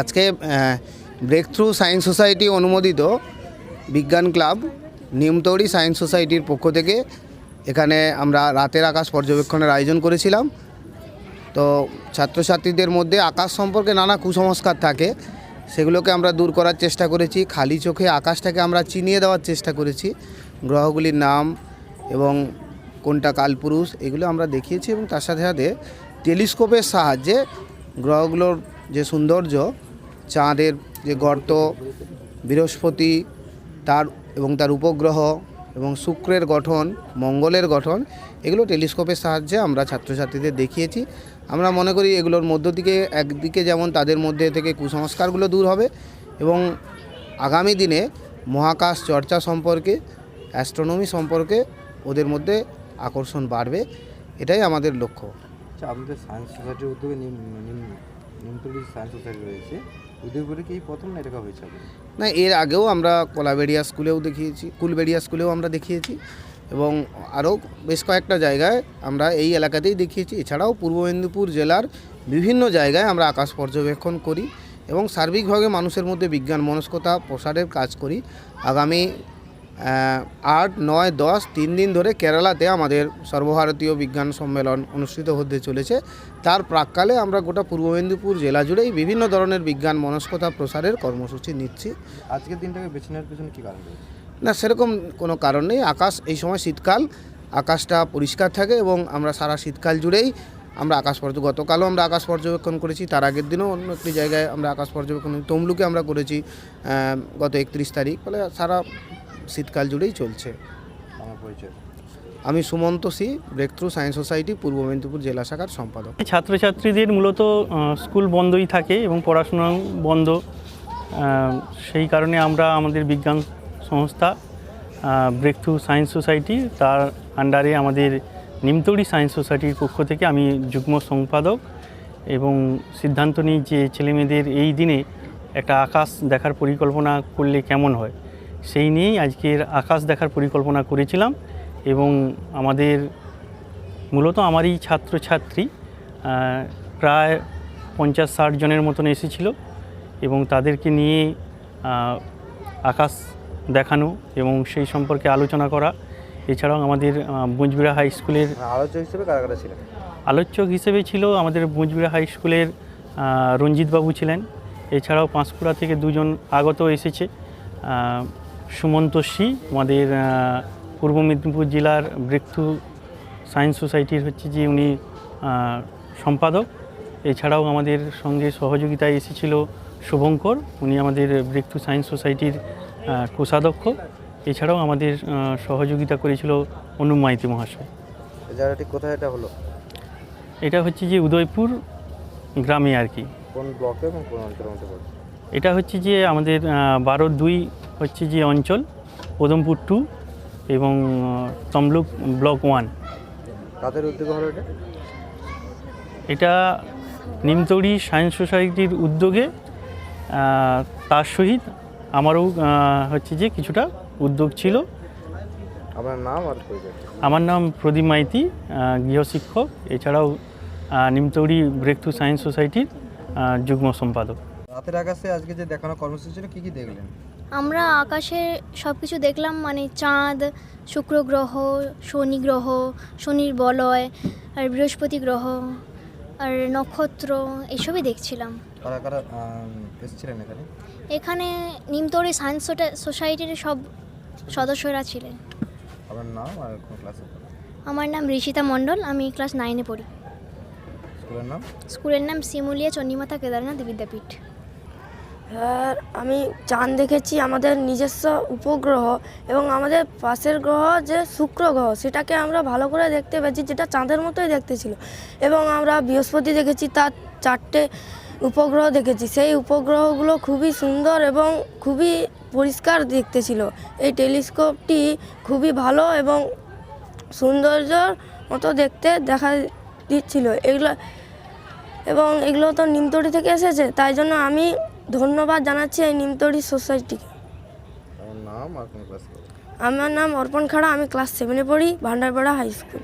আজকে break through science society অনুমোদিত বিজ্ঞান ক্লাব নিমতৌড়ি সায়েন্স সোসাইটির পক্ষ থেকে এখানে আমরা রাতের আকাশ পর্যবেক্ষণের আয়োজন করেছিলাম। তো ছাত্রছাত্রীদের মধ্যে আকাশ সম্পর্কে নানা কুসংস্কার থাকে, সেগুলোকে আমরা দূর করার চেষ্টা করেছি। খালি চোখে আকাশটাকে আমরা চিনিয়ে দেওয়ার চেষ্টা করেছি। গ্রহগুলির নাম এবং কোনটা কালপুরুষ, এগুলো আমরা দেখিয়েছি এবং তার সাথে সাথে টেলিস্কোপের সাহায্যে গ্রহগুলোর যে সৌন্দর্য চাঁদের যে গর্ত, বৃহস্পতি তার এবং তার উপগ্রহ এবং শুক্রের গঠন, মঙ্গলের গঠন, এগুলো টেলিস্কোপের সাহায্যে আমরা ছাত্রছাত্রীদের দেখিয়েছি। আমরা মনে করি এগুলোর মধ্য দিকে, একদিকে যেমন তাদের মধ্যে থেকে কুসংস্কারগুলো দূর হবে এবং আগামী দিনে মহাকাশ চর্চা সম্পর্কে, অ্যাস্ট্রোনমি সম্পর্কে ওদের মধ্যে আকর্ষণ বাড়বে। এটাই আমাদের লক্ষ্য। আচ্ছা আপনাদের সায়েন্স সোসাইটির উদ্যোগে না না, এর আগেও আমরা কলাবেড়িয়া স্কুলেও দেখিয়েছি, কুলবেড়িয়া স্কুলেও আমরা দেখিয়েছি এবং আরও বেশ কয়েকটা জায়গায় আমরা এই এলাকাতেই দেখিয়েছি। এছাড়াও পূর্ব মেদিনীপুর জেলার বিভিন্ন জায়গায় আমরা আকাশ পর্যবেক্ষণ করি এবং সার্বিকভাবে মানুষের মধ্যে বিজ্ঞান, মনস্কতা, প্রসারের কাজ করি। আগামী আট নয় দশ তিন দিন ধরে কেরালাতে আমাদের সর্বভারতীয় বিজ্ঞান সম্মেলন অনুষ্ঠিত হতে চলেছে। তার প্রাককালে আমরা গোটা পূর্ব মেদিনীপুর জেলা জুড়েই বিভিন্ন ধরনের বিজ্ঞান মনস্কতা প্রসারের কর্মসূচি নিচ্ছি। আজকের দিনটাকে বেছে নেওয়ার পেছনে কী কারণ না সেরকম কোনো কারণ নেই। আকাশ এই সময় শীতকাল আকাশটা পরিষ্কার থাকে এবং আমরা সারা শীতকাল জুড়েই আমরা আকাশ পর্য গতকালও আমরা আকাশ পর্যবেক্ষণ করেছি তার আগের দিনও অন্য একটি জায়গায় আমরা আকাশ পর্যবেক্ষণ তমলুকে আমরা করেছি গত একত্রিশ তারিখ। ফলে সারা শীতকাল জুড়েই চলছে। আমার পরিচয়। আমি Sumanta C breakthrough science society Purba Medinipur জেলা শাখার সম্পাদক। ছাত্রছাত্রীদের মূলত স্কুল বন্ধই থাকে এবং পড়াশোনা বন্ধ। সেই কারণে আমরা আমাদের বিজ্ঞান সংস্থা ব্রেক থ্রু সায়েন্স সোসাইটি তার আন্ডারে আমাদের নিমতৌড়ি সায়েন্স সোসাইটির পক্ষ থেকে আমি যুগ্ম সম্পাদক এবং সিদ্ধান্ত নিই যে ছেলেমেয়েদের এই দিনে একটা আকাশ দেখার পরিকল্পনা করলে কেমন হয়। সেই নিয়েই আজকের আকাশ দেখার পরিকল্পনা করেছিলাম এবং আমাদের মূলত আমারই ছাত্রছাত্রী প্রায় পঞ্চাশ ষাট জনের মতন এসেছিল এবং তাদেরকে নিয়ে আকাশ দেখানো এবং সেই সম্পর্কে আলোচনা করা। এছাড়াও আমাদের বুঁজবিড়া হাই স্কুলের মানে আলোচক হিসেবে কারা কারা ছিলেন? আলোচক হিসেবে ছিল আমাদের বুঁজবিড়া হাই স্কুলের রঞ্জিতবাবু ছিলেন। এছাড়াও পাঁশকুড়া থেকে দুজন আগত এসেছে। সুমন্ত সি আমাদের পূর্ব মেদিনীপুর জেলার ব্রেকথ্রু সায়েন্স সোসাইটির হচ্ছে যে উনি সম্পাদক। এছাড়াও আমাদের সঙ্গে সহযোগিতায় এসেছিল শুভঙ্কর উনি আমাদের ব্রেকথ্রু সায়েন্স সোসাইটির কোষাধ্যক্ষ। এছাড়াও আমাদের সহযোগিতা করেছিল অনুপ মাইতি মহাশয় জায়গাটি কোথায় এটা হলো? এটা হচ্ছে যে উদয়পুর গ্রামে আর কি। কোন ব্লকে এবং কোন অঞ্চলের মধ্যে এটা হচ্ছে যে আমাদের বারো দুই হচ্ছে যে অঞ্চল পদমপুর টু এবং তমলুক ব্লক ওয়ান কাদের উদ্যোগে হলো এটা? এটা নিমতৌড়ি সায়েন্স সোসাইটির উদ্যোগে তার সহিত আমারও হচ্ছে যে কিছুটা উদ্যোগ ছিল। আপনার নাম আর আমার নাম প্রদীপ মাইতি গৃহশিক্ষক এছাড়াও আহ, ব্রেক ব্রেকথ্রু সায়েন্স সোসাইটির যুগ্ম সম্পাদক। রাতের আকাশে আজকে যে দেখানো কর্মসূচি ছিল কী কী দেখলেন? আমরা আকাশে সব কিছু দেখলাম মানে চাঁদ শুক্র গ্রহ শনি গ্রহ শনির বলয় আর বৃহস্পতি গ্রহ আর নক্ষত্র এসবই দেখছিলাম। কারা কারা এসেছিলেন এখানে? এখানে নিমতৌড়ি সায়েন্স সোটা- সোসাইটির সব সদস্যরা ছিলেন। আপনার নাম আর কোন ক্লাসে আমার নাম ঋষিতা মণ্ডল আমি ক্লাস নাইনে পড়ি। স্কুলের নাম? স্কুলের নাম শিমুলিয়া চণ্ডীমাতা কেদারনাথ বিদ্যাপীঠ। আমি চাঁদ দেখেছি, আমাদের নিজস্ব উপগ্রহ এবং আমাদের পাশের গ্রহ যে শুক্র গ্রহ, সেটাকে আমরা ভালো করে দেখতে পেয়েছি, যেটা চাঁদের মতোই দেখতে ছিল। এবং আমরা বৃহস্পতি দেখেছি, তার চারটে উপগ্রহ দেখেছি। সেই উপগ্রহগুলো খুবই সুন্দর এবং খুবই পরিষ্কার দেখতে ছিল। এই টেলিস্কোপটি খুবই ভালো এবং সৌন্দর্যর মতো দেখতে দেখা দিচ্ছিল। এগুলো, এবং এগুলো তো নিমতড়ি থেকে এসেছে, তাই জন্য আমি ধন্যবাদ জানাচ্ছি এই নিমতড়ি সোসাইটিকে আপনার নাম? আমার নাম অর্পণ খাড়া আমি ক্লাস সেভেনে পড়ি ভান্ডারপাড়া হাই স্কুল